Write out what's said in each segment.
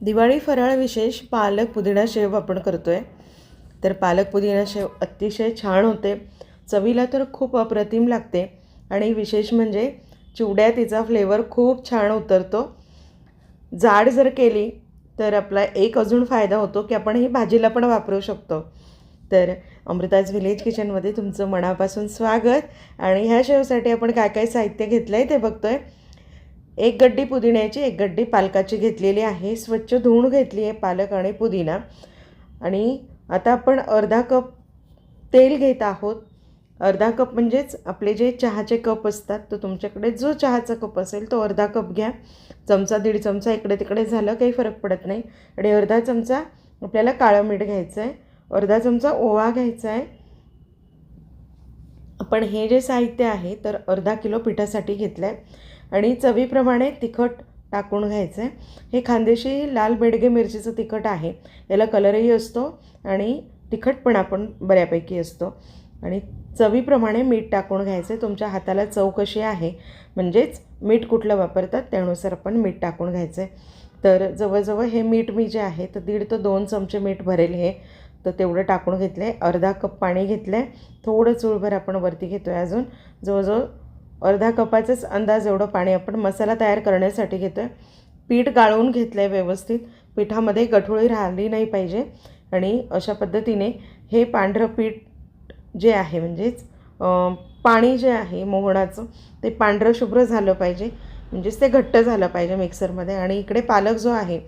दिवाळी फराळ विशेष पालक पुदिना शेव आपण करतो आहे तर पालक पुदिना शेव अतिशय छान होते. चवीला तर खूप अप्रतिम लागते. आणि विशेष म्हणजे चिवड्या तिचा फ्लेवर खूप छान उतरतो. जाड जर केली तर आपला एक अजून फायदा होतो की आपण ही भाजीला पण वापरू शकतो. तर अमृताज व्हिलेज किचनमध्ये तुमचं मनापासून स्वागत. आणि ह्या शेवसाठी आपण काय काय साहित्य घेतलं आहे ते बघतो आहे एक गड्डी पुदिन्याची एक गड्डी पालकाची घेतलेली आहे. स्वच्छ धुवून घेतली आहे पालक आणि पुदिना. आणि आता आपण अर्धा कप तेल घेत आहोत. अर्धा कप म्हणजेच आपले जे चहाचे कप असतात तो तुमच्याकडे जो चहाचा कप असेल तो अर्धा कप घ्या. चमचा दीड चमचा इकडे तिकडे झालं काही फरक पडत नाही. आणि अर्धा चमचा आपल्याला काळं मीठ घ्यायचं आहे अर्धा चमचा ओवा घ्यायचा आहे आपण हे जे साहित्य आहे तर अर्धा किलो पिठासाठी घेतलं आहे आणि चवीप्रमाणे तिखट टाकून घ्यायचं. आहे हे खानदेशी लाल बेडगे मिरचीचं तिखट आहे. याला कलरही असतो आणि तिखटपणा पण बऱ्यापैकी असतो. आणि चवीप्रमाणे मीठ टाकून घ्यायचं. आहे तुमच्या हाताला चव कशी आहे म्हणजेच मीठ कुठलं वापरतात त्यानुसार आपण मीठ टाकून घ्यायचं. आहे तर जवळजवळ हे मीठ मी जे आहे तर दीड ते दोन चमचे मीठ भरेल हे. तर तेवढं टाकून घेतलं आहे अर्धा कप पाणी घेतलं आहे थोडं चुळभर आपण वरती घेतो आहे अजून. जवळजवळ अर्धा कपाचंच अंदाज एवढं पाणी आपण मसाला तयार करण्यासाठी घेतो आहे पीठ गाळून घेतलं आहे व्यवस्थित. पिठामध्ये गठोळी राहिली नाही पाहिजे. आणि अशा पद्धतीने हे पांढरं पीठ जे आहे म्हणजेच पाणी जे आहे मोहणाचं ते पांढरं शुभ्र झालं पाहिजे. म्हणजेच ते घट्ट झालं पाहिजे मिक्सरमध्ये. आणि इकडे पालक जो आहे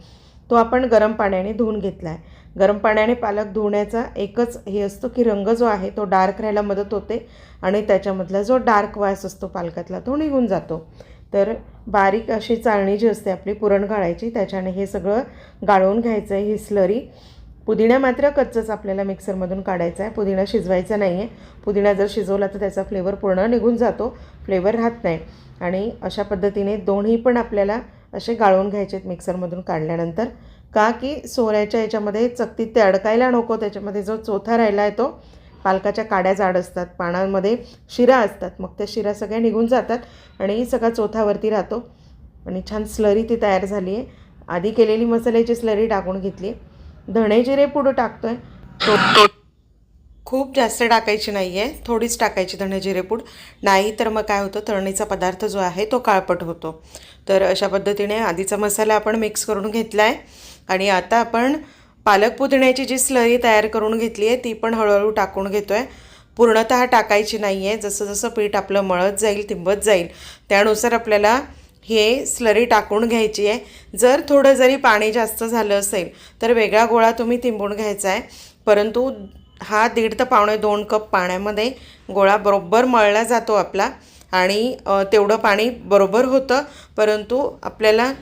तो आपण गरम पाण्याने धुवून घेतला आहे गरम पाण्याने पालक धुण्याचा एकच हे असतो की रंग जो आहे तो डार्क राहायला मदत होते आणि त्याच्यामधला जो डार्क वास असतो पालकातला तो निघून जातो. तर बारीक अशी चाळणी जी असते आपली पुरण गाळायची त्याच्याने हे सगळं गाळून घ्यायचं आहे ही स्लरी पुदिना मात्र कच्चंच आपल्याला मिक्सरमधून काढायचा आहे. पुदिना शिजवायचा नाही आहे पुदिना जर शिजवला तर त्याचा फ्लेवर पूर्ण निघून जातो. फ्लेवर राहत नाही. आणि अशा पद्धतीने दोन्ही पण आपल्याला असे गाळून घ्यायचे आहेत मिक्सरमधून काढल्यानंतर. का की सोऱ्याच्या याच्यामध्ये चकतीत ते अडकायला नको त्याच्यामध्ये जो चोथा राहिला आहे तो पालकाच्या काड्या जाड असतात पानांमध्ये शिरा असतात मग त्या शिरा सगळ्या निघून जातात आणि सगळा चोथावरती राहतो. आणि छान स्लरी ती तयार झाली आहे. आधी केलेली मसाल्याची स्लरी टाकून घेतली धणे जिरे पुढं टाकतो आहे खूप जास्त टाकायची नाही आहे थोडीच टाकायची धणे जिरेपूड नाही तर मग काय होतं तळणीचा पदार्थ जो आहे तो काळपट होतो. तर अशा पद्धतीने आधीचा मसाला आपण मिक्स करून घेतला आहे आणि आता आपण पालक पुदिण्याची जी स्लरी तयार करून घेतली आहे ती पण हळूहळू टाकून घेतो आहे पूर्णतः टाकायची नाही आहे जसं जसं पीठ आपलं मळत जाईल तिंबत जाईल त्यानुसार आपल्याला हे स्लरी टाकून घ्यायची आहे. जर थोडं जरी पाणी जास्त झालं असेल तर वेगळा गोळा तुम्ही तिंबून घ्यायचा आहे. परंतु हा दीड तर पावणे दोन कप पाण्यामध्ये गोळा बरोबर मळला जातो आपला. आणि तेवढं पाणी बरोबर होतं. परंतु आपल्याला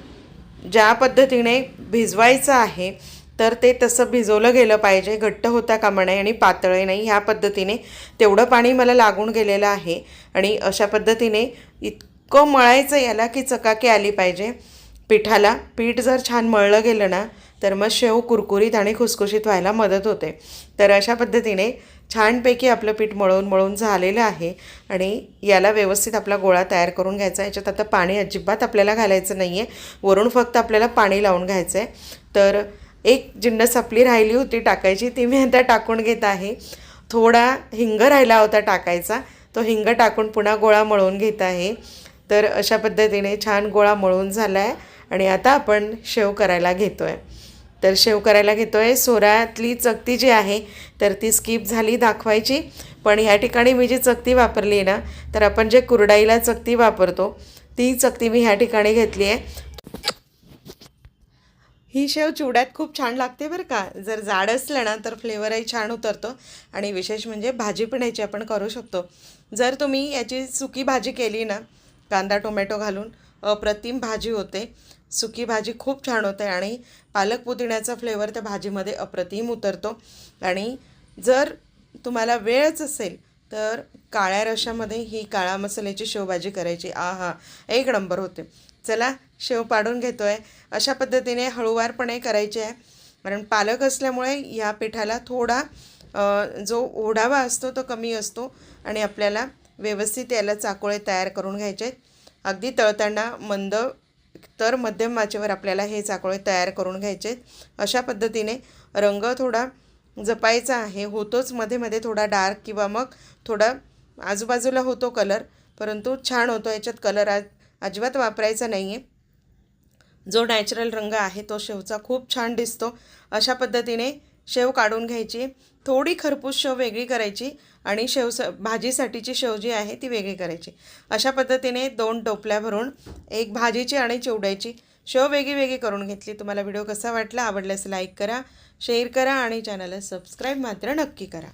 ज्या पद्धतीने भिजवायचं आहे तर ते तसं भिजवलं गेलं पाहिजे. घट्ट होता कामा नये आणि पातळे नाही. ह्या पद्धतीने तेवढं पाणी मला लागून गेलेलं आहे. आणि अशा पद्धतीने इतकं मळायचं याला की चकाकी आली पाहिजे. पिठाला पीठ जर छान मळलं गेलं ना तर मग शेव कुरकुरीत आणि खुसखुशीत व्हायला मदत होते. तर अशा पद्धतीने छानपैकी आपलं पीठ मळून मळून झालेलं आहे आणि याला व्यवस्थित आपला गोळा तयार करून घ्यायचा आहे. याच्यात आता पाणी अजिबात आपल्याला घालायचं नाही आहे वरून फक्त आपल्याला पाणी लावून घ्यायचं आहे तर एक जिन्नस आपली राहिली होती टाकायची ती मी आता टाकून घेत आहे. थोडा हिंग राहिला होता टाकायचा तो हिंग टाकून पुन्हा गोळा मळून घेत आहे. तर अशा पद्धतीने छान गोळा मळून झाला आहे आणि आता आपण शेव करायला घेतो आहे तर शेव करायला घेतो आहे सोऱ्यातली चकती जी आहे तर ती स्किप झाली दाखवायची. पण ह्या ठिकाणी मी जी चकती वापरली आहे ना तर आपण जे कुरडाईला चकती वापरतो ती चकती मी ह्या ठिकाणी घेतली आहे. ही शेव चिवड्यात खूप छान लागते बरं का. जर जाड असलं ना तर फ्लेवरही छान उतरतो आणि विशेष म्हणजे भाजी पण याची आपण करू शकतो. जर तुम्ही याची सुकी भाजी केली ना कांदा टोमॅटो घालून अप्रतिम भाजी होते. सुकी भाजी खूप छान होते आणि पालक पुदिन्याचा फ्लेवर त्या भाजीमध्ये अप्रतिम उतरतो. आणि जर तुम्हाला वेळच असेल तर काळ्या रशामध्ये ही काळा मसाल्याची शेवभाजी करायची. आ हा एक नंबर होते. चला शेव पाडून घेतो आहे अशा पद्धतीने हळूवारपणे करायचे आहे. कारण पालक असल्यामुळे या पिठाला थोडा जो ओढावा असतो तो कमी असतो आणि आपल्याला व्यवस्थित याला चाकोळे तयार करून घ्यायचे आहेत. अगदी तळताना मंद तर मध्यम माचेवर आपल्याला हे चाकोळे तयार करून घ्यायचे अशा पद्धतीने रंग थोडा जपायचा आहे. होतोच मध्ये मध्ये थोडा डार्क किंवा मग थोडा आजूबाजूला होतो कलर परंतु छान होतो. याच्यात कलर आज अजिबात वापरायचा नाही आहे जो नॅचरल रंग आहे तो शेवचा खूप छान दिसतो. अशा पद्धतीने शेव काढून घ्यायची. थोडी खरपूस शेव वेगळी करायची. आणि शेव स भाजीसाठीची शेव जी आहे ती वेगळी करायची. अशा पद्धतीने दोन टोपल्या भरून एक भाजीची आणि चिवड्याची शेव वेगळी वेगळी करून घेतली. तुम्हाला व्हिडिओ कसा वाटला आवडल्यास लाईक करा शेअर करा आणि चॅनलला सबस्क्राईब मात्र नक्की करा.